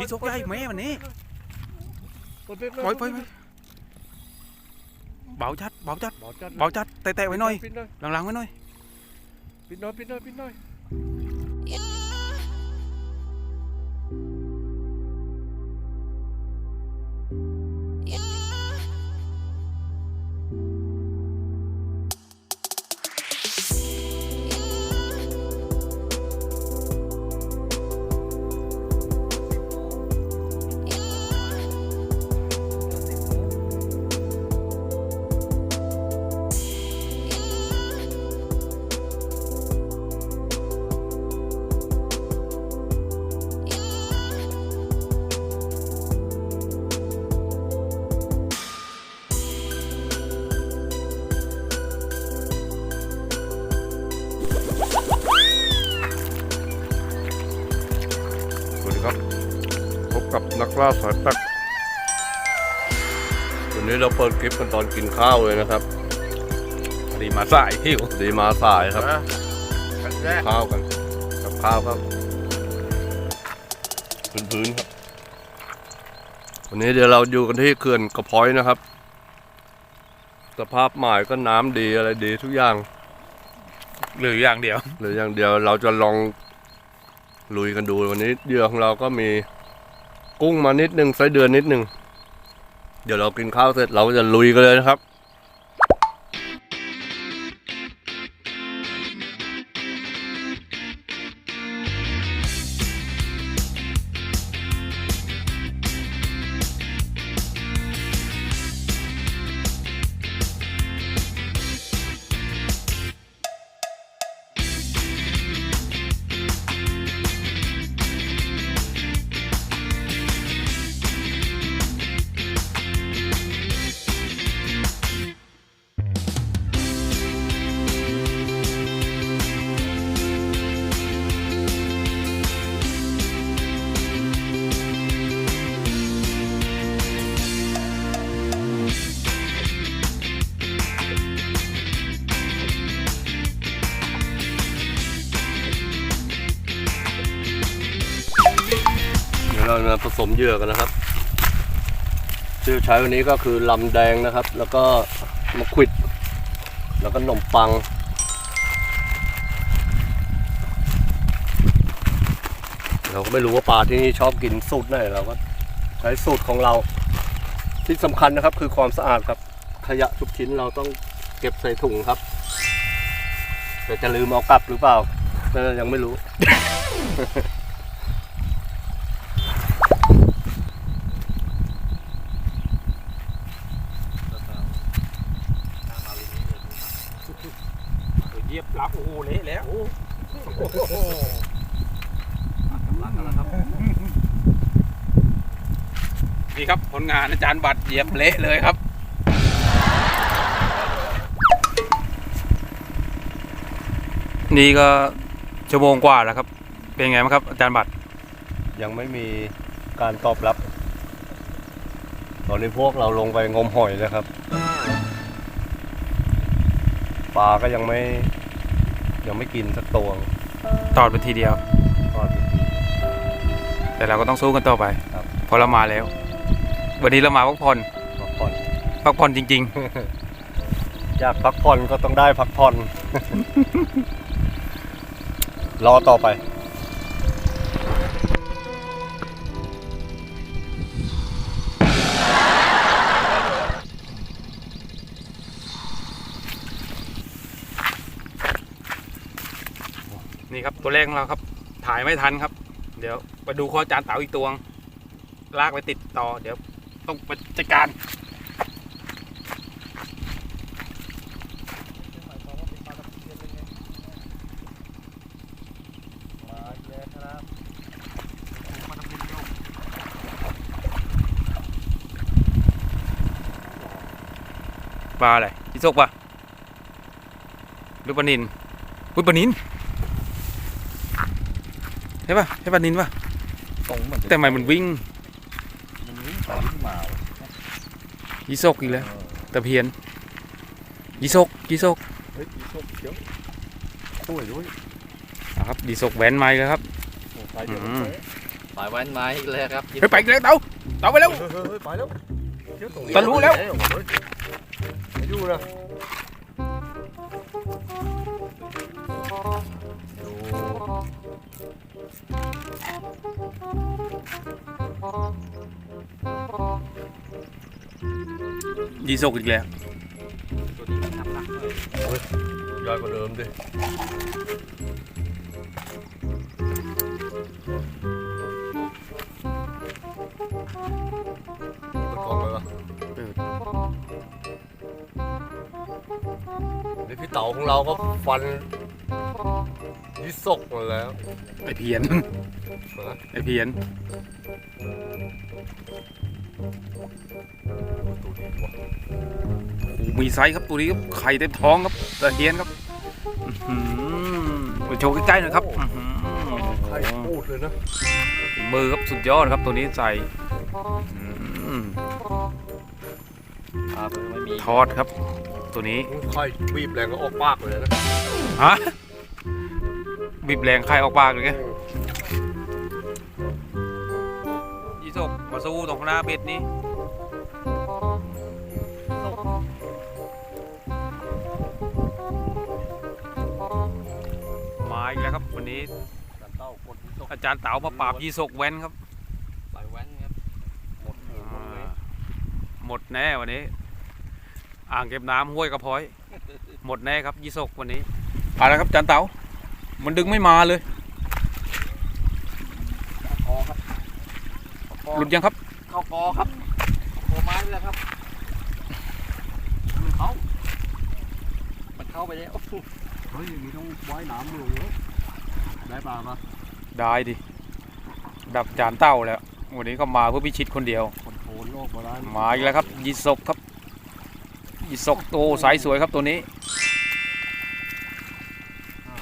ยี่สกใหญ่แม่มันนี่ปล่อยเบ็ดเลยปล่อยปล่อยปล่อยเบาจัดเบาจัดเบาจัดเบาจัดแตะๆไว้หน่อยปิดหน่อยหลังๆไว้หน่อยปิดหน่อยปิดหน่อยปิดหน่อย ล่าสายแป๊กวันนี้เราเปิดคลิปกันตอนกินข้าวเลยนะครับพอดีมาสายหิวดีมาสายครับกันแรกข้าวกันกับข้าวครับพื้นๆครับ วันนี้เดี๋ยวเราอยู่กันที่เขื่อนกระพ้อยนะครับ สภาพหมายก็น้ำดีอะไรดีทุกอย่าง หรืออย่างเดียว หรืออย่างเดียวเราจะลองลุยกันดูวันนี้เหยื่อของเราก็มี กุ้งมานิดนึงไส้เดือนนิดนึง เดี๋ยวเรากินข้าวเสร็จเราจะลุยกันเลยนะครับ มาผสมเหยื่อกันนะครับชื่ใช้วันนี้ก็คือลำแดงนะครับ แล้วก็มะขวิด แล้วก็ขนมปัง เราก็ไม่รู้ว่าปลาที่นี่ชอบกินสูตรไหนเราก็ใช้สูตรของเรา ที่สำคัญนะครับคือความสะอาดครับ ขยะทุกชิ้นเราต้องเก็บใส่ถุงครับ แต่จะลืมเอากลับหรือเปล่า ยังไม่รู้ เหยียบรับโอ้โหเละแล้วนี่ครับผลงานอาจารย์บัตรเหยียบเละเลยครับนี่ก็ชั่วโมงกว่าแล้วครับ เป็นไงบ้างครับ อาจารย์บัตรยังไม่มีการตอบรับ ตอนนี้พวกเราลงไปงมหอยนะครับปลาก็ยังไม่ ยังไม่กินสักตัวตอดไปทีเดียว ทอดไปที แต่เราก็ต้องสู้กันต่อไป ครับ เพราะเรามาแล้ว วันนี้เรามาพักผ่อนพักผ่อนพักผ่อนจริงอยากพักผ่อนก็ต้องได้พักผ่อน รอต่อไปๆนี่ครับตัวแรกของเราครับ ถ่ายไม่ทันครับ เดี๋ยวไปดูข้ออาจารย์เต๋าอีกตัวง ลากไปติดต่อเดี๋ยว ต้องไปจัดการปลาอะไรที่ซกปะหรือปลานินอุ้ยปลานินใช่ปะใช่ปลานินปะตรงเหมือนแต่ทำไมมันวิ่ง มันวิ่งไปวิ่งมา ยีซกอีกแล้วตะเพียนยีซกยีซกเฮ้ยมีโชคเขียวสวยด้วยอะครับยีซกแหวนไม้แล้วครับโอ้ใส่เดียวอืมเป๊ะปล่อยแว้นมาอีกแล้วครับเฮ้ยไปอีกแล้วเต๋าเต๋าไปแล้วเฮ้ยเฮ้ยเฮ้ยไปแล้วเดี๋ยวตรงนี้ตะรู้แล้วเฮ้ยไม่อยู่นะ ยีสกอีกแล้วตัวนี้น้ำหนักเลยย่อยกว่าเดิมดิเปิดกล้องไว้ปะนี่พี่เต๋าของเราก็ฟันยิสกมาแล้วไอเพียน นะไอเพียน ตัวนี้ว่ะโอ้โหมีไซส์ครับตัวนี้ครับไข่เต็มท้องครับตะเพียนครับอื้อหือไปโชว์ใกล้ๆหน่อยครับอื้อหือใครพูดเลยนะฝีมือครับสุดยอดครับตัวนี้ใส่อื้อหือครับไม่มีทอดครับ ตัวนี้ใครบีบแรงก็ออกปากเลยนะฮะบีบแรงไข่ออกปากเลยไงยีสกมาสู้ตรงหน้าเบ็ดนี้ วครับวันนี้กันเต้ากดตกอาจารย์เต๋ามาปราบยีสกแว้นครับปล่อยแว้นครับหมดหูหมดเลยหมดแน่วันนี้ อ่างเก็บน้ำห้วยกระพร้อย หมดแน่ครับยีสกวันนี้เอาละครับอาจารย์เต๋ามันดึงไม่มาเลยคอครับคอหลุดยังครับเข้าคอครับคอไม้ไปแล้วครับมันเข้ามันเข้าไปแล้ว เฮ้ยอย่างนี้ต้องว่ายน้ำลงแล้ว ได้ปลาปะได้ดิ ดับจานเต้าแล้ว วันนี้ก็มาเพื่อพิชิตคนเดียว คนโผล่โลกมาได้มาอีกแล้วครับยีสกครับยีสกโตสายสวยครับตัวนี้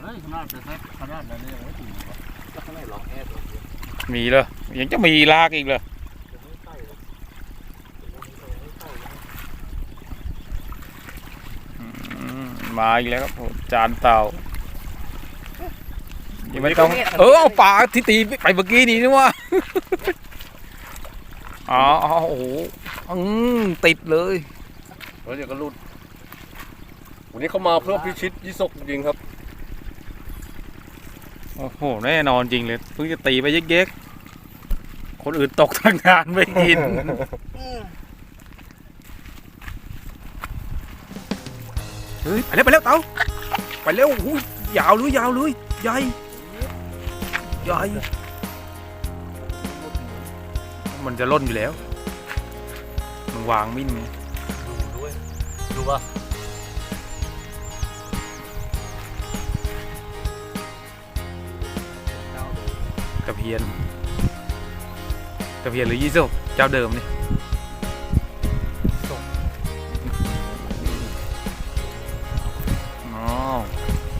เฮ้ยขนาดแต่ขนาดนั้นยังไม่ถึงวะแล้วข้างในร้องแอดเลยมีเลยยังจะมีลากอีกเลยอืมมาอีกแล้วครับผมจานเต่า ยังไม่ต้อง เออเอาปลาที่ตีไปเมื่อกี้นี่นี่ว่าอ๋ออ๋อโอ้โหอืมติดเลยเฮ้ยเดี๋ยวก็หลุด วันนี้เขามาเพื่อพิชิตยิสกจริงๆครับ โอ้โห แน่นอนจริงเลย เพิ่งจะตีไปเย็กๆ คนอื่นตกทางงานไม่กินเฮ้ยไปแล้วไปแล้วเต๋าไปเร็วหูยยาวเลยยาวเลยใหญ่ ใหญ่มันจะล่นอยู่แล้ว มันวางมิ้นไงดูด้วย ดูป่ะตะเพียนตะเพียนหรือยี่สิบเจ้าเดิมนี่อ๋อ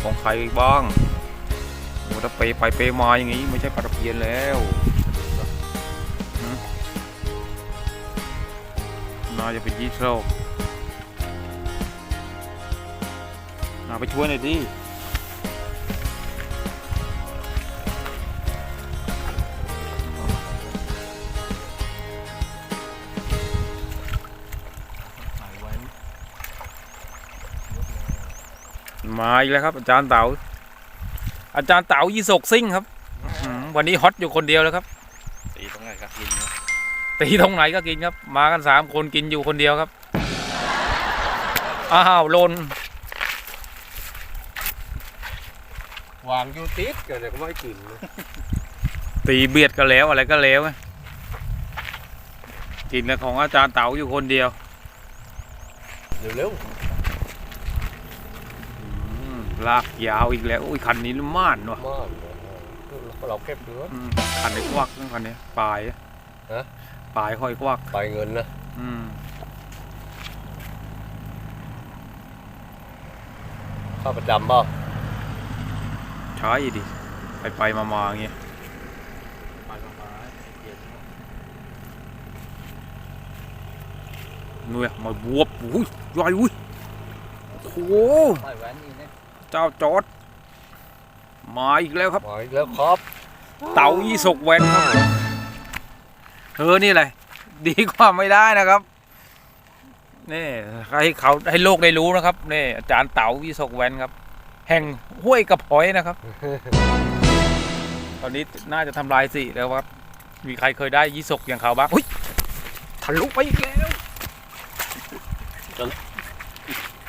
ของใครอีกบ้างโอ้ ถ้าเปไปเปมาอย่างงี้ไม่ใช่ปลาตะเพียนแล้วหืมน่าจะเป็นยี่สิบเอาไปช่วยหน่อยดิถ่ายไว้มาอีกแล้วครับอาจารย์เต๋า อาจารย์เต๋ายี่สกซิ่งครับอื้อหือวันนี้ฮอตอยู่คนเดียวแล้วครับ ตีตรงไหนครับกินครับตีตรงไหนก็กินครับ มากันสามคนกินอยู่คนเดียวครับ อ้าวหลนวางอยู่ติดกันแต่ก็ไม่ให้กินเลยตีเบียดก็แล้วอะไรก็แล้วไงกินแต่ของอาจารย์เต๋าอยู่คนเดียว เร็วอืม ลากยาวอีกแล้วอุ้ยคันนี้ม่านว่ะๆมากเราเก็บเนื้ออืมคันนี้ควักนะคันนี้ปลายอะฮะปลายค่อยควักไปเงินนะอืมข้าประจำเปล่าใช่ดิไปไปมามาอย่างเงี้ยปล่อยมาเปลี่ยนนู่นอะมาบวบอุ้ยใหญ่อุ้ยโอ้โห ปล่อยแว้นนี่นะเจ้าจอดมาอีกแล้วครับ มาอีกแล้วครับ เต่ายี่สกแวนครับเออนี่แหละดีกว่าไม่ได้นะครับนี่ให้เขาให้โลกได้รู้นะครับนี่อาจารย์เต๋าวิศกแวนครับ แห่งห้วยกระพอยนะครับ ตอนนี้น่าจะทำลายสิแล้วครับ มีใครเคยได้ยี่สกอย่างเขาบ้างอุ้ยทะลุไปอีกแล้ว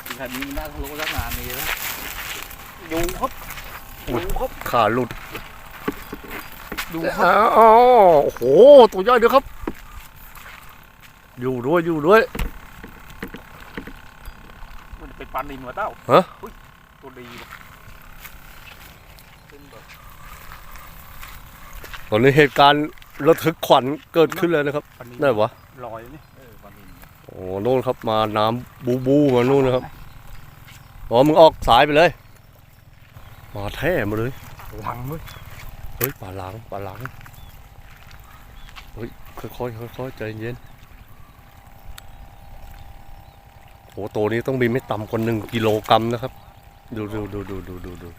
ขนาดนี้มันน่าทะลุสักนานนี้แล้ว อยู่ครับอยู่ครับขาหลุดดูครับอ้าวโอ้โห ตัวใหญ่ด้วยครับ อยู่ด้วยอยู่ด้วย มันเป็นปันดินหัวเต้าฮะอุ๊ยตัวดีว่ะตอนนี้เหตุการณ์ระทึกขวัญเกิดขึ้นเลยนะครับปันดินได้วะลอยนี่เออปลานินโอ้โน่นครับมาน้ำบูบูมานู่นนะครับอ๋อมึงออกสายไปเลย มาแท้มาเลยหลังด้วยเฮ้ยปลาหลังปลาหลังเฮ้ยค่อยๆค่อยๆใจเย็นโหตัวนี้ต้องมีไม่ต่ำกว่าหนึ่งกิโลกรัมนะครับ ดูดูดูดูดูดูดู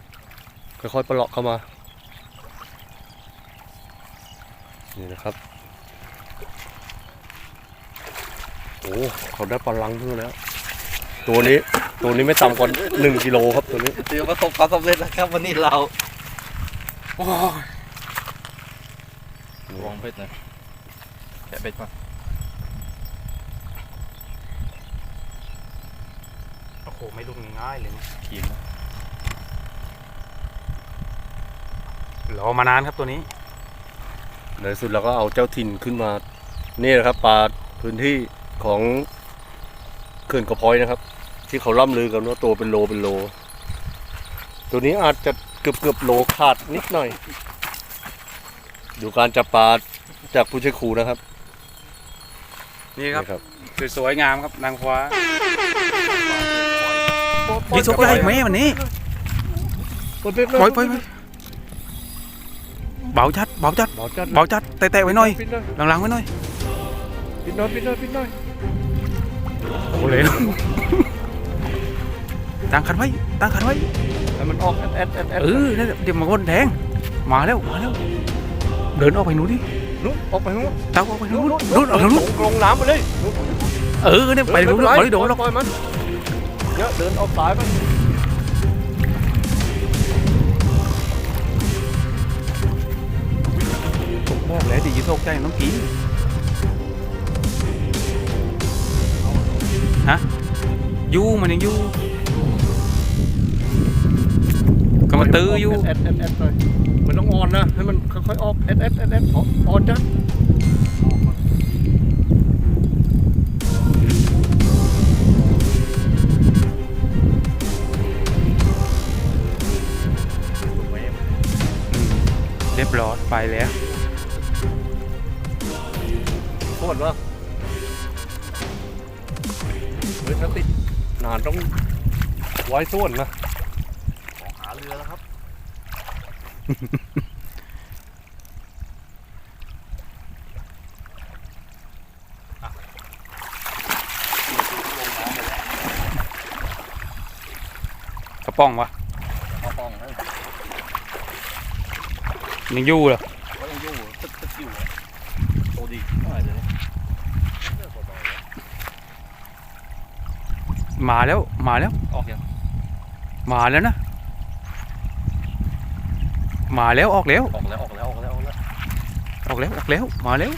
ค่อยๆปลาเลาะเข้ามา นี่นะครับโอ้เขาได้ปลาลังขึ้นแล้ว ตัวนี้ ตัวนี้ไม่ต่ำกว่าหนึ่งกิโลครับตัวนี้เดี๋ยวประสบความสำเร็จแล้วครับวันนี้เราโอ้ยวางเพชรนะแกะเพชรมาโอ้โหไม่ลุกง่ายๆเลยนะขีนนะรอมานานครับตัวนี้ในที่สุดเราก็เอาเจ้าถิ่นขึ้นมา นี่นะครับปลาพื้นที่ของเขื่อนกระพอยนะครับ ที่เขาล่ำลือกันว่าตัวเป็นโลเป็นโล ตัวนี้อาจจะเกือบเกือบโลขาดนิดหน่อย ดูการจับปลาจากผู้ช่วยครูนะครับ นี่ครับนี่ครับสวยๆงามครับนางฟ้ายี่สกได้ไหมวันนี้ปล่อยปล่อยปล่อยเบาจัดเบาจัดเบาจัดเบาจัดแตะๆไว้หน่อยปิดหน่อยหลังๆไว้หน่อยปิดหน่อยปิดหน่อยปิดหน่อยโอ้เลย ตั้งคันไว้ตั้งคันไว้ให้มันออกแอดแอดแอดแอดเออนั่นแหละเดี๋ยวมันก็แดงมาแล้วมาแล้ว เดินออกไปหนูนดินู้นออกไปนู้นเต้าออกไปหนูนนู้นออกทางนู้นลงน้ำไปเลยเออเนี่ยไปหนูนม่ไม่เป็ได้โดนหรอกปล่อยมันเยอะเดินออกสายไปบอกแล้วดิยี่สกใจน้องกินฮะยูมันยังยู ก็มาตื้ออยู่แอดแอดแอดเลยมันต้องอ่อนนะ ให้มันค่อยๆออกแอดแอดแอดแอดอ่อนจ้ะเรียบร้อยไปแล้วโคตรวะเฮ้ยถ้าติดนานต้องไว้ส่วนนะหาเรือแล้วครับ กระป๋องวะเอาป้องนะยังอยู่เหรอก็ยังอยู่ตึกตึกอยู่อะโตดีเท่าไหร่เดี๋ยวนี้เลือกเบาๆนะมาแล้วมาแล้วออกยังมาแล้วนะ มาแล้วออกแล้ว ออกแล้วออกแล้วออกแล้วออกแล้วออกแล้วออกแล้วมาแล้ว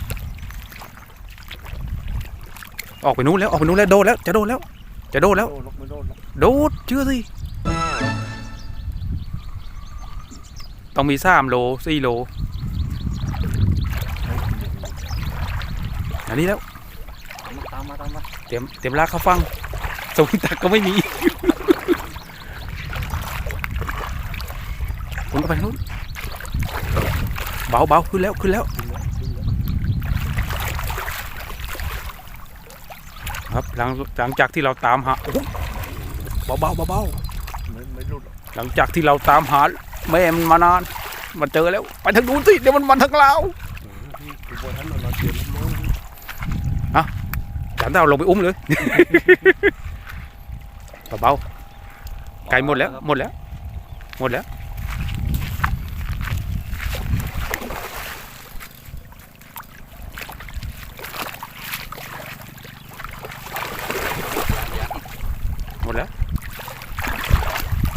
ออกไปนู้นแล้วออกไปนู้นแล้วโดนแล้ว จะโดนแล้ว จะโดนแล้ว โดนลกไม่โดนหรอกโดดเชื่อสิต้องมีสามโลสี่โลอันนี้แล้วตามมาตามมาเตรียมเตรียมลากเข้าฟังสวิงตักก็ไม่มีคุณก็ไปทางนู้น เบาเบาขึ้นแล้วขึ้นแล้ว ครับหลังหลังจากที่เราตามหาโอ้โหเบาเบาเบาเบาหลังจากที่เราตามหาแม่มันมานาน มันเจอแล้ว ไปทางนู้นสิเดี๋ยวมันมาทางเราพี่คุณบอลท่านเราเตรียมน้องจันเราลงไปอุ้มเลยเบาๆไกลหมดแล้วหมดแล้วหมดแล้ว มดแล้ว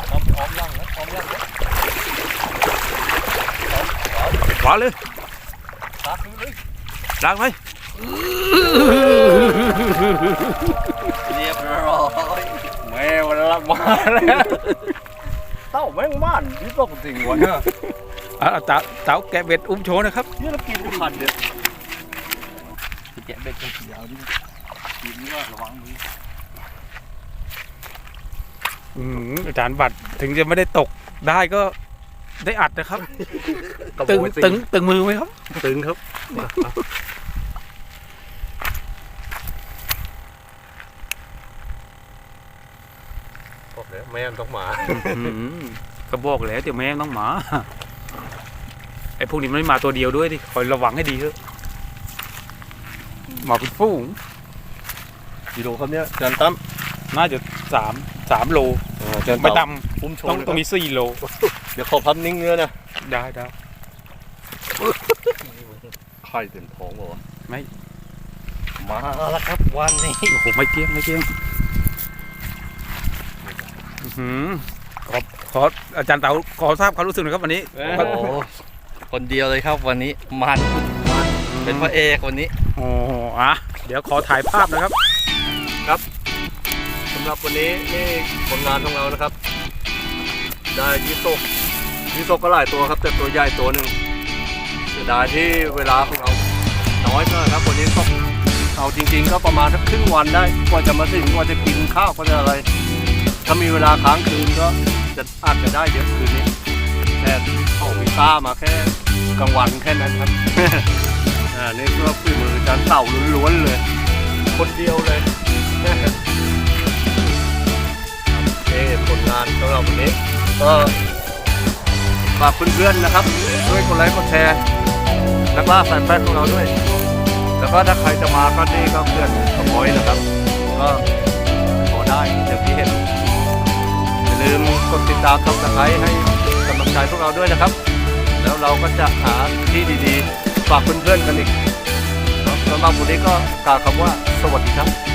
พร้อมพร้อมย่างนะพร้อมย่างนะ ขวาเลยตัดเลยล้างไปเรียบร้อยแม่วันละมาแล้วเต้าแม่งบ้านที่ตกจริงวะเนี่ยอะเอาเต๋าเต๋าแกะเบ็ดอุ้มโชว์นะครับนี่เรากินไม่ทันเนี่ยแกะเบ็ดกันยาวดิทีนี้ว่าระวังมืออืมอาจารย์บัตรถึงจะไม่ได้ตกได้ก็ ได้อัดนะครับ ตึงตึงตึงมือไหมครับ ตึงครับ บอกแล้วแม่มันต้องมาอืมก็บอกแล้วเดี๋ยวแม่งต้องมาไอ้พวกนี้มันไม่มาตัวเดียวด้วยดิคอยระวังให้ดีเถอะมาเป็นฝูงกิโลครับเนี่ยจานตั้ม น่าจะสามสามโลจานไม่ตั้มต่ปุ้มโชำต้องว์เลยต้องมีสี่โลเดี๋ยวขอพับนิ่งเนื้อนะได้ได้ไข่เต็มท้องเปล่าวะมาแล้วครับวันนี้โอ้โหไม่เกี้ยงไม่เกี้ยงอื้อหือขอขออาจารย์เต๋าขอทราบความรู้สึกหน่อยครับวันนี้โอ้โหคนเดียวเลยครับวันนี้มันเป็นพระเอกวันนี้ โอ้โหอะเดี๋ยวขอถ่ายภาพนะครับสำหรับวันนี้นี่ผลงานของเรานะครับ ได้ยี่สกยี่สกก็หลายตัวครับ แต่ตัวใหญ่ตัวหนึ่งเสียดายที่เวลาของเราน้อยมากครับวันนี้ก็เอาจริง ๆ ก็ประมาณสักครึ่งวันได้กว่าจะมาถึงกว่าจะกินข้าวก็จะอะไร ถ้ามีเวลาค้างคืนก็จะอาจจะได้เยอะคืนนี้แต่เขามีซ่ามาแค่กลางวันแค่นั้นครับอ่านี่ก็ฝีมือจานเต่าล้วนๆเลย คนเดียวเลย นี่ผลงานสำหรับวันนี้ก็ฝากเพื่อนๆนะครับช่วยกดไลค์กดแชร์นักล่าสายแป๊ดของเราด้วย แล้วก็ถ้าใครจะมาก็นี่ก็เพื่อนขโมยนะครับ ก็ขอได้อย่างที่เห็นอย่าลืมกดติดตามทำสไครต์ให้กำลังใจพวกเราด้วยนะครับ แล้วเราก็จะหาที่ดีๆ ฝากเพื่อนๆกันอีกสำหรับวันนี้ก็กล่าวคำว่าสวัสดีครับ